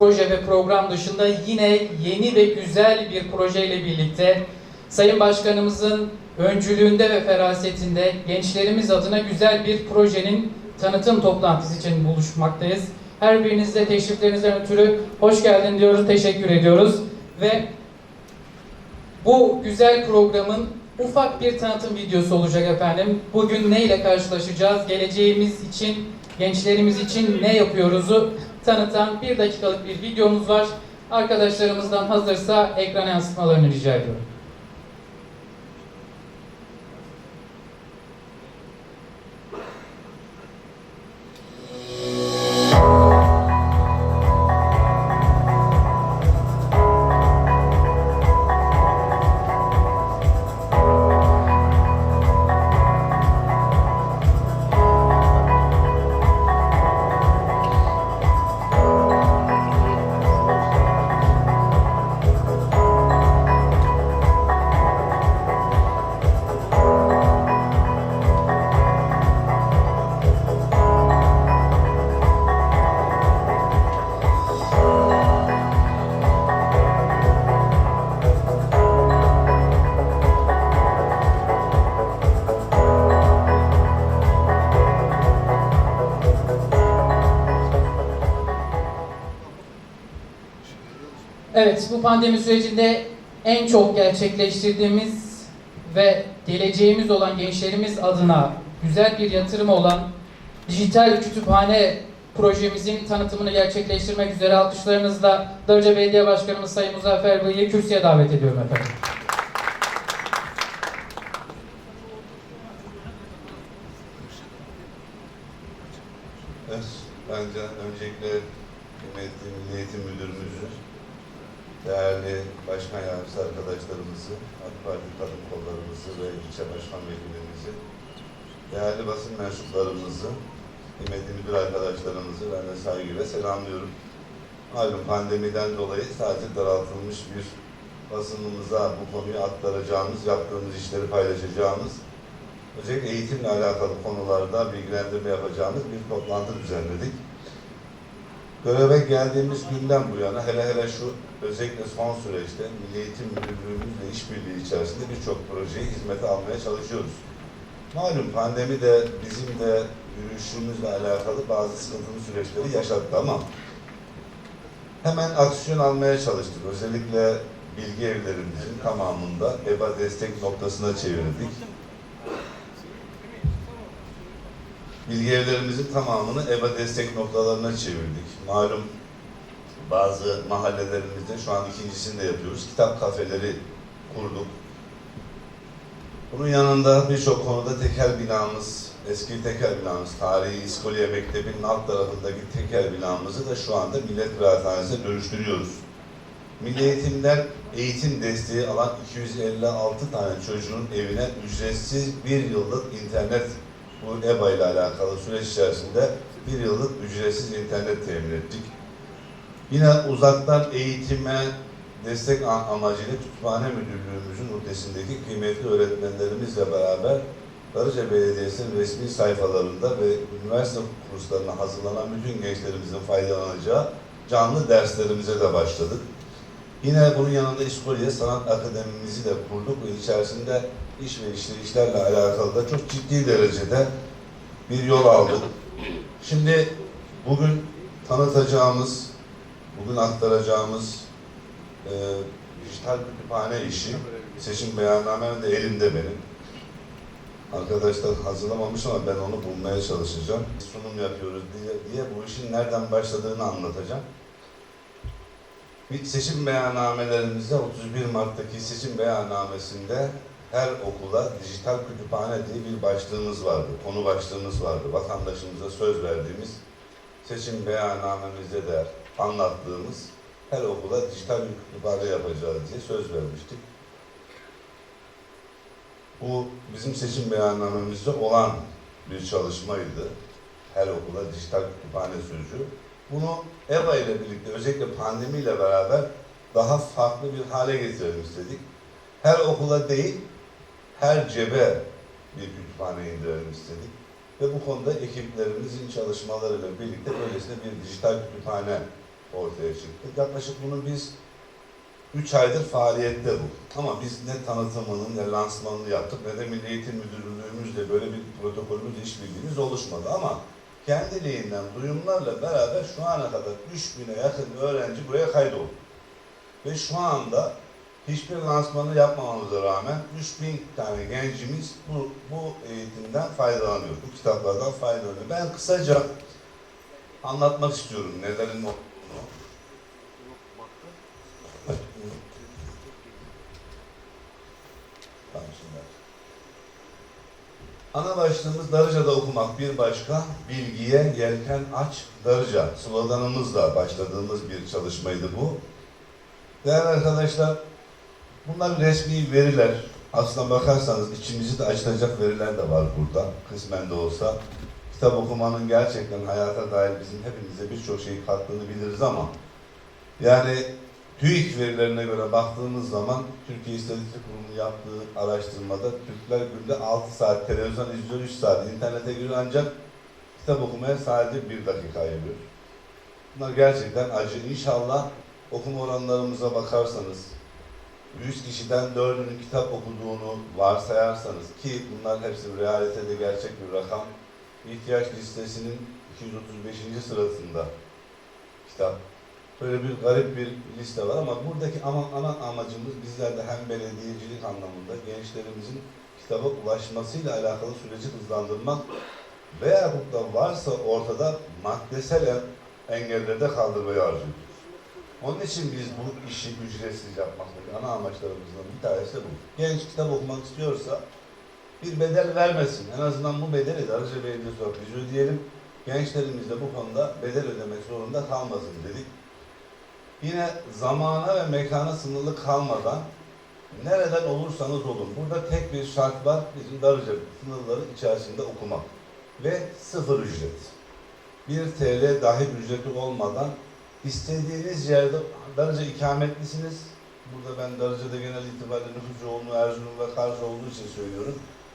proje ve program dışında yine yeni ve güzel bir projeyle birlikte Sayın Başkanımızın öncülüğünde ve ferasetinde gençlerimiz adına güzel bir projenin tanıtım toplantısı için buluşmaktayız. Her birinizde teşriflerinizden ötürü hoş geldin diyoruz, teşekkür ediyoruz ve bu güzel programın ufak bir tanıtım videosu olacak efendim. Bugün ne ile karşılaşacağız? Geleceğimiz için, gençlerimiz için ne yapıyoruzu tanıtan bir dakikalık bir videomuz var. Arkadaşlarımızdan hazırsa ekrana yansıtmalarını rica ediyorum. Evet, bu pandemi sürecinde en çok gerçekleştirdiğimiz ve geleceğimiz olan gençlerimiz adına güzel bir yatırım olan dijital kütüphane projemizin tanıtımını gerçekleştirmek üzere alkışlarınızla Darıca Belediye Başkanımız Sayın Muzaffer Bey'i kürsüye davet ediyorum efendim. Evet, bence öncelikle kıymetli Milli Eğitim Müdürümüzü, değerli başkan yardımcısı arkadaşlarımızı, AK Parti kadın kollarımızı ve ilçe başkan vekillerimizi, değerli basın mensuplarımızı, kıymetli müdür arkadaşlarımızı ben de saygıyla selamlıyorum. Malum pandemiden dolayı sadece daraltılmış bir basınımıza bu konuyu aktaracağımız, yaptığımız işleri paylaşacağımız özellikle eğitimle alakalı konularda bilgilendirme yapacağımız bir toplantı düzenledik. Göreve geldiğimiz günden bu yana hele hele şu özellikle son süreçte Milli Eğitim Müdürlüğümüzle işbirliği içerisinde birçok projeyi hizmete almaya çalışıyoruz. Malum pandemi de bizim de yürüyüşümüzle alakalı bazı sıkıntılı süreçleri yaşattı ama hemen aksiyon almaya çalıştık. Özellikle bilgi evlerimizin tamamında EBA destek noktasına çevirdik. Bilgi evlerimizin tamamını EBA destek noktalarına çevirdik. Malum bazı mahallelerimizde şu an ikincisini de yapıyoruz. Kitap kafeleri kurduk. Bunun yanında birçok konuda tekel binamız, eski tekel binamız, tarihi İskoliye Mektebi'nin alt tarafındaki tekel binamızı da şu anda Millet Kıraathanesi'ne dönüştürüyoruz. Milli Eğitim'den eğitim desteği alan 256 tane çocuğun evine ücretsiz bir yıllık internet bu EBA ile alakalı süreç içerisinde bir yıllık ücretsiz internet temin ettik. Yine uzaktan eğitime destek amacıyla Kütüphane Müdürlüğümüzün ötesindeki kıymetli öğretmenlerimizle beraber Darıca Belediyesi'nin resmi sayfalarında ve üniversite kurslarına hazırlanan bütün gençlerimizin faydalanacağı canlı derslerimize de başladık. Yine bunun yanında İskoliye Sanat Akademimizi de kurduk ve içerisinde iş ve işleyişlerle alakalı da çok ciddi derecede bir yol aldık. Şimdi bugün tanıtacağımız, bugün aktaracağımız e, dijital kütüphane işi, seçim beyannamem de elimde benim. Arkadaşlar hazırlamamış ama ben onu bulmaya çalışacağım. Sunum yapıyoruz diye, diye bu işin nereden başladığını anlatacağım. Seçim beyannamelerimizde 31 Mart'taki seçim beyannamesinde her okula dijital kütüphane diye bir başlığımız vardı, konu başlığımız vardı. Vatandaşımıza söz verdiğimiz seçim beyannamemizde de anlattığımız her okula dijital bir kütüphane yapacağız diye söz vermiştik. Bu bizim seçim beyannamemizde olan bir çalışmaydı. Her okula dijital kütüphane sözü. Bunu EBA ile birlikte özellikle pandemiyle beraber daha farklı bir hale getirelim istedik. Her okula değil, her cebe bir kütüphane indirelim istedik. Ve bu konuda ekiplerimizin çalışmalarıyla birlikte böylesine bir dijital kütüphane ortaya çıktı. Yaklaşık bunu biz 3 aydır faaliyette bu. Ama biz ne tanıtımını ne lansmanını yaptık ne de Milli Eğitim Müdürlüğümüzle böyle bir protokolümüz, işbirliğimiz oluşmadı. Ama kendiliğinden duyumlarla beraber şu ana kadar 3000'e yakın öğrenci buraya kaydoldu. Ve şu anda hiçbir lansmanı yapmamamıza rağmen 3000 tane gencimiz bu, bu eğitimden faydalanıyor, bu kitaplardan faydalanıyor. Ben kısaca anlatmak istiyorum nelerin olduğunu. Tamam, şimdi. Ana başlığımız Darıca'da okumak bir başka, bilgiye yelken aç Darıca sloganımızla başladığımız bir çalışmaydı bu. Değerli arkadaşlar, bunlar resmi veriler. Aslına bakarsanız içimizi de açılacak veriler de var burada, kısmen de olsa. Kitap okumanın gerçekten hayata dair bizim hepimize birçok şeyi kattığını biliriz ama yani TÜİK verilerine göre baktığımız zaman Türkiye İstatistik Kurumu'nun yaptığı araştırmada Türkler günde 6 saat televizyon izliyor, 3 saat internete giriyor ancak kitap okumaya sadece 1 dakika ayırıyor. Bunlar gerçekten acı. İnşallah okuma oranlarımıza bakarsanız 100 kişiden 4'ünün kitap okuduğunu varsayarsanız ki bunlar hepsi realitede gerçek bir rakam. ihtiyaç listesinin 235. sırasında kitap. Böyle bir garip bir liste var ama buradaki ama ana amacımız bizler de hem belediyecilik anlamında gençlerimizin kitaba ulaşmasıyla alakalı süreci hızlandırmak veya da varsa ortada maddesel engelleri de kaldırmayı arzuyoruz. Onun için biz bu işi ücretsiz yapmaktaki ana amaçlarımızdan bir tanesi de bu. Genç kitap okumak istiyorsa bir bedel vermesin. En azından bu bedeli de Arıca Belediyesi olarak biz ödeyelim. Gençlerimiz de bu konuda bedel ödemek zorunda kalmasın dedik. Yine zamana ve mekana sınırlı kalmadan nereden olursanız olun. Burada tek bir şart var. Bizim Darıca sınırları içerisinde okumak. Ve sıfır ücret. 1 TL dahi ücreti olmadan istediğiniz yerde Darıca ikametlisiniz. Burada ben Darıca'da genel itibariyle nüfus yoğunluğu Erzurum ve Kars olduğu için söylüyorum.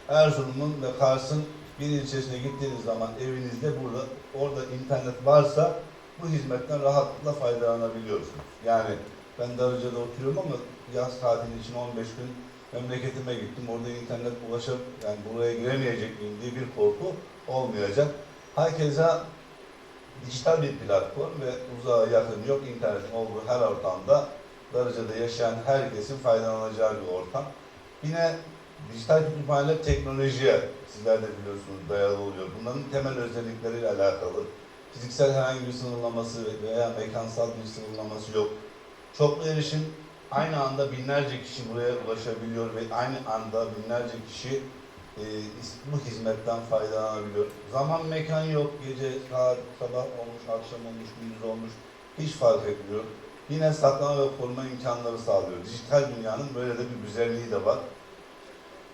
Erzurum'un ve Kars'ın bir ilçesine gittiğiniz zaman evinizde burada orada internet varsa bu hizmetten rahatlıkla faydalanabiliyorsunuz. Yani ben Darıca'da oturuyorum ama yaz tatili için 15 gün memleketime gittim. Orada internet ulaşıp yani buraya giremeyecek miyim diye bir korku olmayacak. Herkese dijital bir platform ve uzağa yakın yok internet olduğu her ortamda Darıca'da yaşayan herkesin faydalanacağı bir ortam. Yine dijital kütüphaneler teknolojiye sizler de biliyorsunuz dayalı oluyor. Bunların temel özellikleriyle alakalı fiziksel herhangi bir sınırlaması veya mekansal bir sınırlaması yok. Çoklu erişim aynı anda binlerce kişi buraya ulaşabiliyor ve aynı anda binlerce kişi e, bu hizmetten faydalanabiliyor. Zaman mekan yok, gece saat sabah olmuş, akşam olmuş, gündüz olmuş hiç fark etmiyor. Yine saklama ve koruma imkanları sağlıyor. Dijital dünyanın böyle de bir güzelliği de var.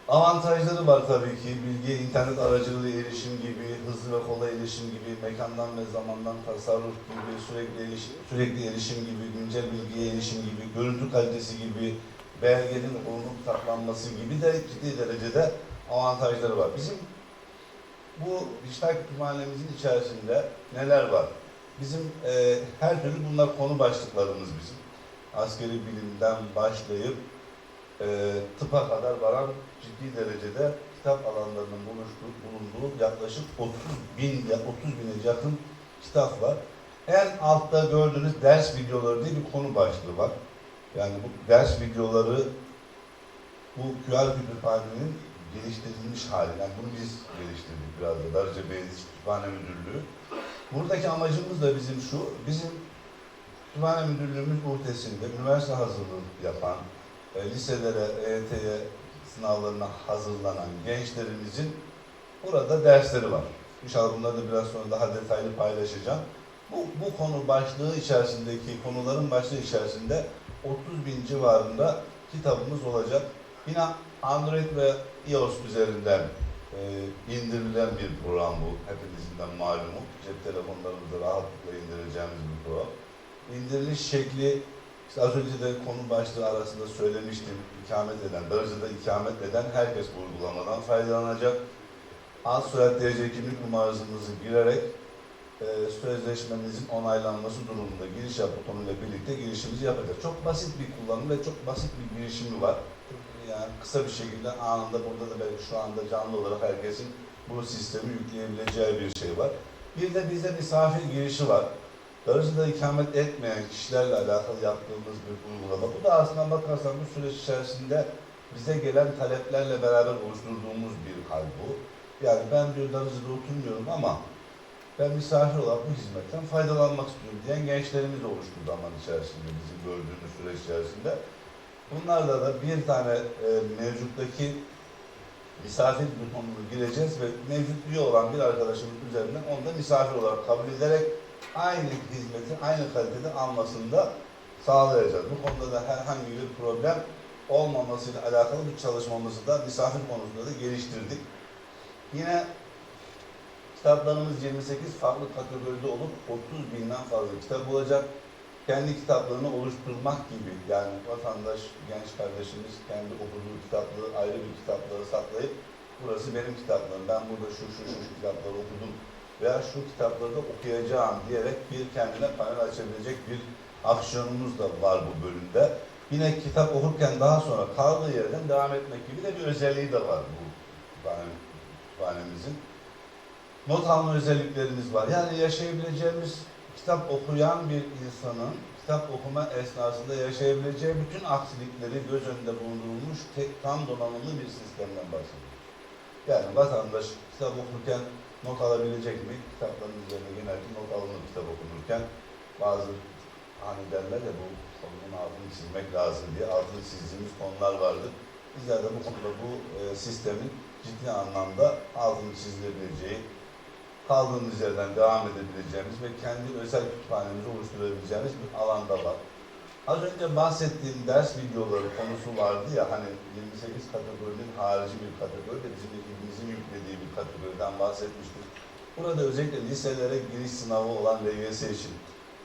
Avantajları var tabii ki. Bilgi, internet aracılığıyla erişim gibi, hızlı ve kolay erişim gibi, mekandan ve zamandan tasarruf gibi, sürekli erişim, sürekli erişim gibi, güncel bilgiye erişim gibi, görüntü kalitesi gibi, belgenin konup saklanması gibi de ciddi derecede avantajları var. Bizim bu dijital kütüphanemizin içerisinde neler var? Bizim e, her türlü bunlar konu başlıklarımız bizim. Askeri bilimden başlayıp e, tıpa kadar varan ciddi derecede kitap alanlarının buluştuğu, bulunduğu yaklaşık 30 bin, 30 bine yakın kitap var. En altta gördüğünüz ders videoları diye bir konu başlığı var. Yani bu ders videoları bu QR kütüphanenin geliştirilmiş hali. Yani bunu biz geliştirdik biraz da Darıca Belediyesi Kütüphane Müdürlüğü. Buradaki amacımız da bizim şu, bizim Kütüphane Müdürlüğümüz urtesinde üniversite hazırlığı yapan, e, liselere, EYT'ye sınavlarına hazırlanan gençlerimizin burada dersleri var. İnşallah bunları da biraz sonra daha detaylı paylaşacağım. Bu, bu konu başlığı içerisindeki, konuların başlığı içerisinde 30 bin civarında kitabımız olacak. Yine Android ve iOS üzerinden e, indirilen bir program bu. Hepinizin malumu. Cep telefonlarımızda rahatlıkla indireceğimiz bir program. İndiriliş şekli işte az önce de konu başlığı arasında söylemiştim. İkamet eden, Darıca'da ikamet eden herkes bu uygulamadan faydalanacak. Ad soyad derece kimlik numarasınızı girerek e, sözleşmemizin onaylanması durumunda giriş yap butonuyla birlikte girişimizi yapacağız. Çok basit bir kullanım ve çok basit bir girişimi var. Yani kısa bir şekilde anında burada da belki şu anda canlı olarak herkesin bu sistemi yükleyebileceği bir şey var. Bir de bizde misafir girişi var. Darıcı'da ikamet etmeyen kişilerle alakalı yaptığımız bir uygulama. Bu da aslında bakarsan bu süreç içerisinde bize gelen taleplerle beraber oluşturduğumuz bir hal bu. Yani ben diyor Darıcı'da oturmuyorum ama ben misafir olarak bu hizmetten faydalanmak istiyorum diyen gençlerimiz oluştu zaman içerisinde bizim gördüğümüz süreç içerisinde. Bunlarla da bir tane e, mevcuttaki misafir butonunu gireceğiz ve mevcut üye olan bir arkadaşımız üzerinden onu da misafir olarak kabul ederek aynı hizmeti aynı kalitede almasını da sağlayacağız. Bu konuda da herhangi bir problem olmamasıyla alakalı bir çalışmamızı da misafir konusunda da geliştirdik. Yine kitaplarımız 28 farklı kategoride olup 30 binden fazla kitap olacak. Kendi kitaplarını oluşturmak gibi yani vatandaş, genç kardeşimiz kendi okuduğu kitapları ayrı bir kitapları saklayıp burası benim kitaplarım, ben burada şu şu, şu kitapları okudum veya şu kitapları da okuyacağım diyerek bir kendine panel açabilecek bir aksiyonumuz da var bu bölümde. Yine kitap okurken daha sonra kaldığı yerden devam etmek gibi de bir özelliği de var bu kütüphanemizin. Not alma özelliklerimiz var. Yani yaşayabileceğimiz kitap okuyan bir insanın kitap okuma esnasında yaşayabileceği bütün aksilikleri göz önünde bulundurulmuş tek tam donanımlı bir sistemden bahsediyoruz. Yani vatandaş kitap okurken not alabilecek mi? Kitapların üzerine genellikle not alınır kitap okunurken. Bazı hani derler ya bu konunun altını çizmek lazım diye altını çizdiğimiz konular vardır. Bizler de bu konuda bu e, sistemin ciddi anlamda altını çizilebileceği, kaldığımız yerden devam edebileceğimiz ve kendi özel kütüphanemizi oluşturabileceğimiz bir alanda var. Az önce bahsettiğim ders videoları konusu vardı ya hani 28 kategorinin harici bir kategori de bizim ekibimizin yüklediği bir kategoriden bahsetmiştik. Burada özellikle liselere giriş sınavı olan LGS için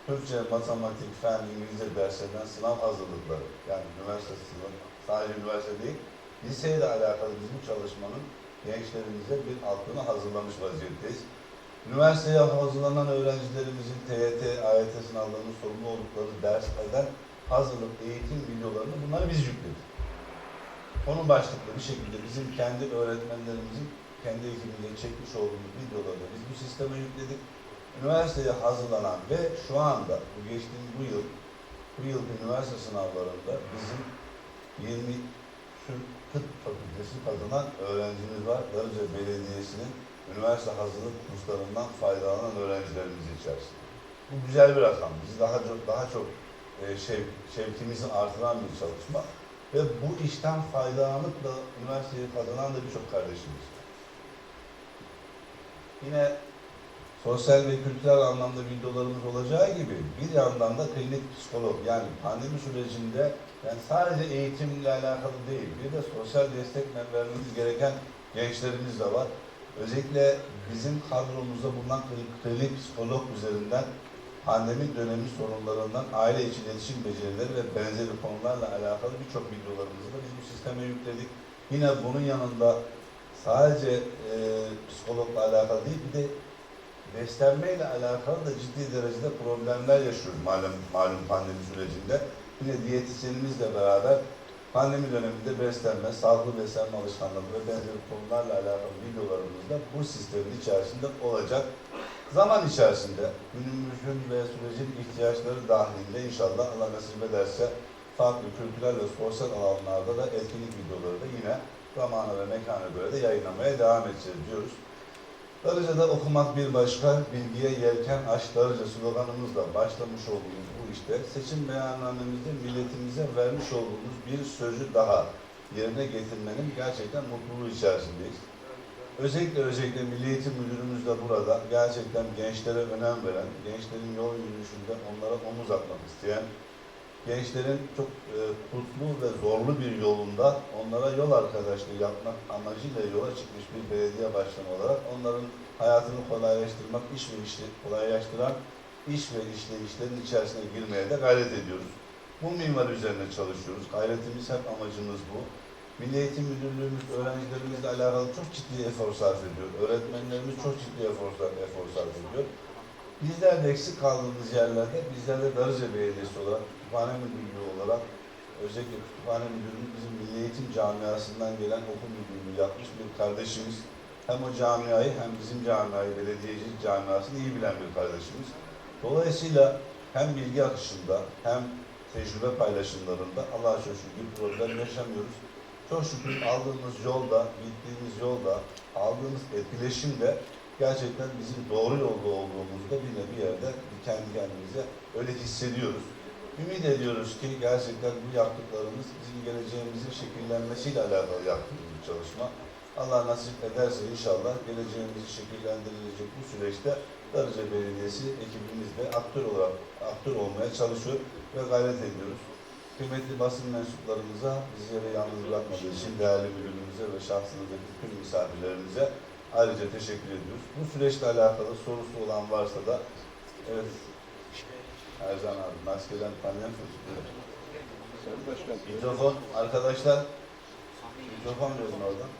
Türkçe, matematik, fen, İngilizce derslerinden sınav hazırlıkları yani üniversite sınavı sadece üniversite değil liseyle alakalı biz bu çalışmanın gençlerimize bir altını hazırlamış vaziyetteyiz. Üniversiteye hazırlanan öğrencilerimizin TYT, AYT sınavlarının sorumlu oldukları derslerden hazırlık, eğitim videolarını bunları biz yükledik. Konu başlıklı bir şekilde bizim kendi öğretmenlerimizin kendi ekibinde çekmiş olduğumuz videoları biz bu sisteme yükledik. Üniversiteye hazırlanan ve şu anda bu geçtiğimiz bu yıl bu yıl üniversite sınavlarında bizim 20 Türk Tıp Fakültesi kazanan öğrencimiz var. Darıca Belediyesi'nin üniversite hazırlık kurslarından faydalanan öğrencilerimiz içerisinde. Bu güzel bir rakam. Bizi daha çok daha çok e, şev, şevkimizi artıran bir çalışma ve bu işten faydalanıp da üniversiteyi kazanan da birçok kardeşimiz var. Yine sosyal ve kültürel anlamda videolarımız olacağı gibi bir yandan da klinik psikolog yani pandemi sürecinde yani sadece eğitimle alakalı değil bir de sosyal destek vermemiz gereken gençlerimiz de var. Özellikle bizim kadromuzda bulunan klinik, psikolog üzerinden pandemi dönemi sorunlarından aile içi iletişim becerileri ve benzeri konularla alakalı birçok videolarımızı da biz bu sisteme yükledik. Yine bunun yanında sadece e, psikologla alakalı değil bir de beslenmeyle alakalı da ciddi derecede problemler yaşıyoruz malum, malum pandemi sürecinde. Yine diyetisyenimizle beraber pandemi döneminde beslenme, sağlıklı beslenme alışkanlığı ve benzeri konularla alakalı videolarımız da bu sistemin içerisinde olacak. Zaman içerisinde günümüzün ve sürecin ihtiyaçları dahilinde inşallah Allah nasip ederse farklı kültürel ve sosyal alanlarda da etkinlik videoları da yine zamana ve mekana göre de yayınlamaya devam edeceğiz diyoruz. Darıca'da okumak bir başka, bilgiye yelken aç Darıca sloganımızla başlamış olduğumuz bu işte seçim beyannamemizde milletimize vermiş olduğumuz bir sözü daha yerine getirmenin gerçekten mutluluğu içerisindeyiz. Özellikle özellikle Milli Eğitim Müdürümüz de burada gerçekten gençlere önem veren, gençlerin yol yürüyüşünde onlara omuz atmak isteyen, gençlerin çok e, kutlu ve zorlu bir yolunda onlara yol arkadaşlığı yapmak amacıyla yola çıkmış bir belediye başkanı olarak onların hayatını kolaylaştırmak, iş ve işle kolaylaştıran iş ve işleyişlerin içerisine girmeye de gayret ediyoruz. Bu minval üzerine çalışıyoruz. Gayretimiz hep amacımız bu. Milli Eğitim Müdürlüğümüz öğrencilerimizle alakalı çok ciddi efor sarf ediyor. Öğretmenlerimiz çok ciddi efor, efor sarf ediyor. Bizler de eksik kaldığımız yerlerde bizler de Darıca Belediyesi olarak, kütüphane müdürlüğü olarak özellikle kütüphane müdürlüğü bizim milli eğitim camiasından gelen okul müdürlüğü yapmış bir kardeşimiz. Hem o camiayı hem bizim camiayı, belediyecilik camiasını iyi bilen bir kardeşimiz. Dolayısıyla hem bilgi akışında hem tecrübe paylaşımlarında Allah'a şükür bir problem yaşamıyoruz. Çok şükür aldığımız yolda, gittiğimiz yolda, aldığımız etkileşimde gerçekten bizim doğru yolda olduğumuzu da bir bir yerde kendi kendimize öyle hissediyoruz. Ümit ediyoruz ki gerçekten bu yaptıklarımız bizim geleceğimizin şekillenmesiyle alakalı yaptığımız bir çalışma. Allah nasip ederse inşallah geleceğimizi şekillendirilecek bu süreçte Darıca Belediyesi ekibimizle aktör olarak aktör olmaya çalışıyor ve gayret ediyoruz. Kıymetli basın mensuplarımıza, bizleri yalnız bırakmadığı için değerli müdürümüze ve şahsınızdaki tüm misafirlerimize ayrıca teşekkür ediyoruz. Bu süreçle alakalı sorusu olan varsa da evet Ercan abi maskeden tanıyan çocuklar. Sayın Başkan, Mikrofon arkadaşlar. Mikrofon verin oradan.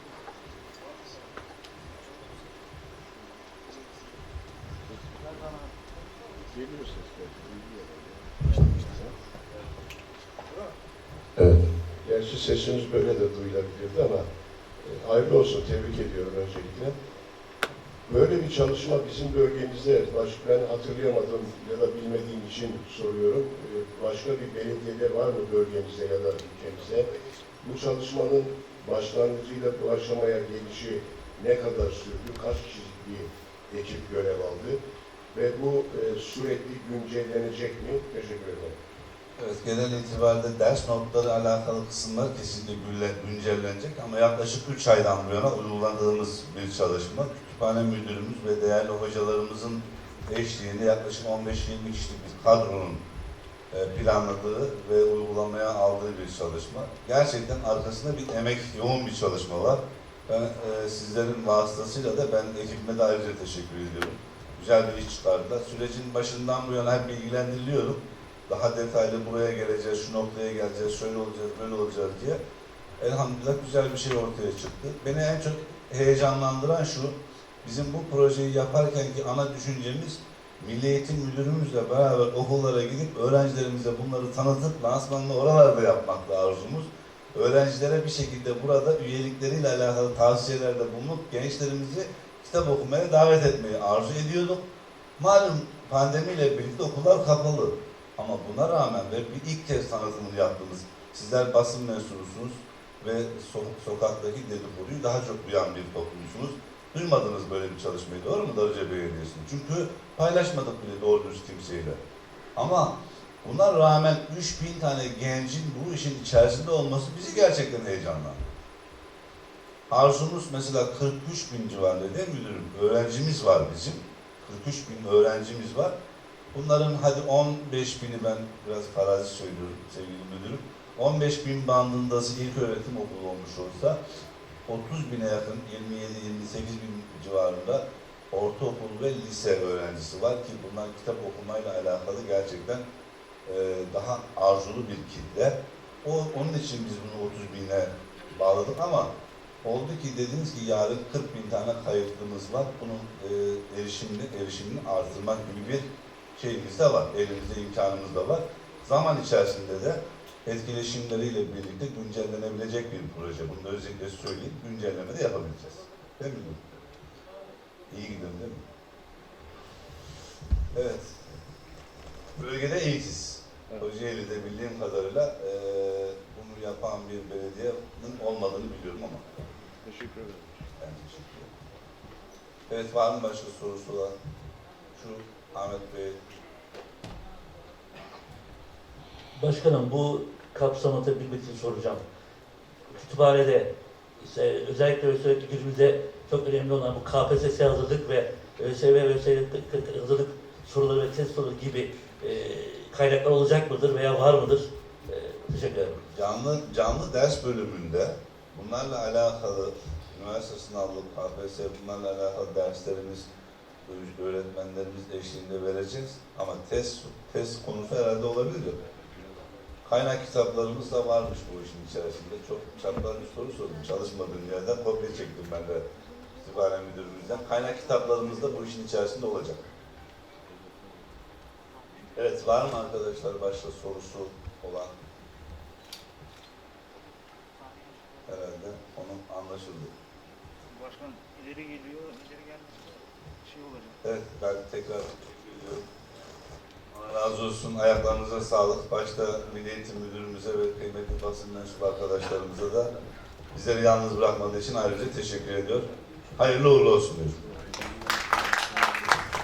geliyor sesler. duyuluyor. Evet. Gerçi sesimiz böyle de duyulabilirdi ama e, hayırlı olsun, tebrik ediyorum öncelikle. Böyle bir çalışma bizim bölgemizde, baş, ben hatırlayamadım ya da bilmediğim için soruyorum. E, Başka bir belediyede var mı bölgemizde ya da ülkemizde? Bu çalışmanın başlangıcıyla bu aşamaya gelişi ne kadar sürdü? Kaç kişilik bir ekip görev aldı? Ve bu e, sürekli güncellenecek mi? Teşekkür ederim. Evet, genel itibariyle ders notları alakalı kısımlar kesinlikle güncellenecek ama yaklaşık 3 aydan bu yana uyguladığımız bir çalışma. Kütüphane müdürümüz ve değerli hocalarımızın eşliğinde yaklaşık 15-20 kişilik bir kadronun e, planladığı ve uygulamaya aldığı bir çalışma. Gerçekten arkasında bir emek, yoğun bir çalışma var. Ben e, sizlerin vasıtasıyla da ben ekibime de ayrıca teşekkür ediyorum. Güzel bir iş çıkardılar. Sürecin başından bu yana hep bilgilendiriliyorum daha detaylı buraya geleceğiz, şu noktaya geleceğiz, şöyle olacağız, böyle olacağız diye. Elhamdülillah güzel bir şey ortaya çıktı. Beni en çok heyecanlandıran şu, bizim bu projeyi yaparken ki ana düşüncemiz Milli Eğitim Müdürümüzle beraber okullara gidip öğrencilerimize bunları tanıtıp lansmanını oralarda yapmakla arzumuz. Öğrencilere bir şekilde burada üyelikleriyle alakalı tavsiyelerde bulunup gençlerimizi kitap okumaya davet etmeyi arzu ediyorduk. Malum pandemiyle birlikte okullar kapalı. Ama buna rağmen ve bir ilk kez tanıtımını yaptığımız sizler basın mensubusunuz ve so- sokaktaki dedikoduyu daha çok duyan bir toplumsunuz. Duymadınız böyle bir çalışmayı doğru mu Darıca Belediyesi'nin? Çünkü paylaşmadık bile doğru dürüst kimseyle. Ama buna rağmen 3000 tane gencin bu işin içerisinde olması bizi gerçekten heyecanlandırdı. Arzumuz mesela 43 bin civarında değil mi müdürüm? Öğrencimiz var bizim. 43 bin öğrencimiz var. Bunların hadi 15 bini ben biraz farazi söylüyorum sevgili müdürüm. 15 bin bandındası ilk öğretim okulu olmuş olsa 30 bine yakın 27-28 bin civarında ortaokul ve lise öğrencisi var ki bunlar kitap okumayla alakalı gerçekten e, daha arzulu bir kitle. O, onun için biz bunu 30 bine bağladık ama oldu ki dediniz ki yarın 40 bin tane kayıtlımız var. Bunun e, erişimini, erişimini artırmak gibi bir şeyimiz de var, elimizde imkanımız da var. Zaman içerisinde de etkileşimleriyle birlikte güncellenebilecek bir proje. Bunu da özellikle söyleyeyim, güncelleme de yapabileceğiz. Değil mi? İyi gidiyorum değil mi? Evet. Bölgede ilkiz. Evet. Kocaeli'de bildiğim kadarıyla eee bunu yapan bir belediyenin olmadığını biliyorum ama Teşekkür ederim. ben teşekkür ederim. Evet var mı başka sorusu olan? Şu Ahmet Bey Başkanım bu kapsamı bilmek için soracağım. Kütüphanede işte özellikle özellikle günümüzde çok önemli olan bu KPSS hazırlık ve ÖSYM ve ÖSYM hazırlık soruları ve test soruları gibi e, kaynaklar olacak mıdır veya var mıdır? E, teşekkür ederim. canlı canlı ders bölümünde bunlarla alakalı üniversite sınavı, KPSS bunlarla alakalı derslerimiz öğretmenlerimiz eşliğinde vereceğiz. Ama test test konusu herhalde olabilir. Kaynak kitaplarımız da varmış bu işin içerisinde. Çok çapraz bir soru sordum. Çalışmadığım yerden kopya çektim ben de kütüphane müdürümüzden. Kaynak kitaplarımız da bu işin içerisinde olacak. Evet, var mı arkadaşlar başka sorusu olan? Herhalde onun anlaşıldı. Başkan ileri geliyor, şey. Evet, ben tekrar ediyorum. Allah razı olsun, ayaklarınıza sağlık. Başta Milli Eğitim Müdürümüze ve kıymetli basın mensubu arkadaşlarımıza da bizleri yalnız bırakmadığı için ayrıca teşekkür ediyor. Hayırlı uğurlu olsun diyorum.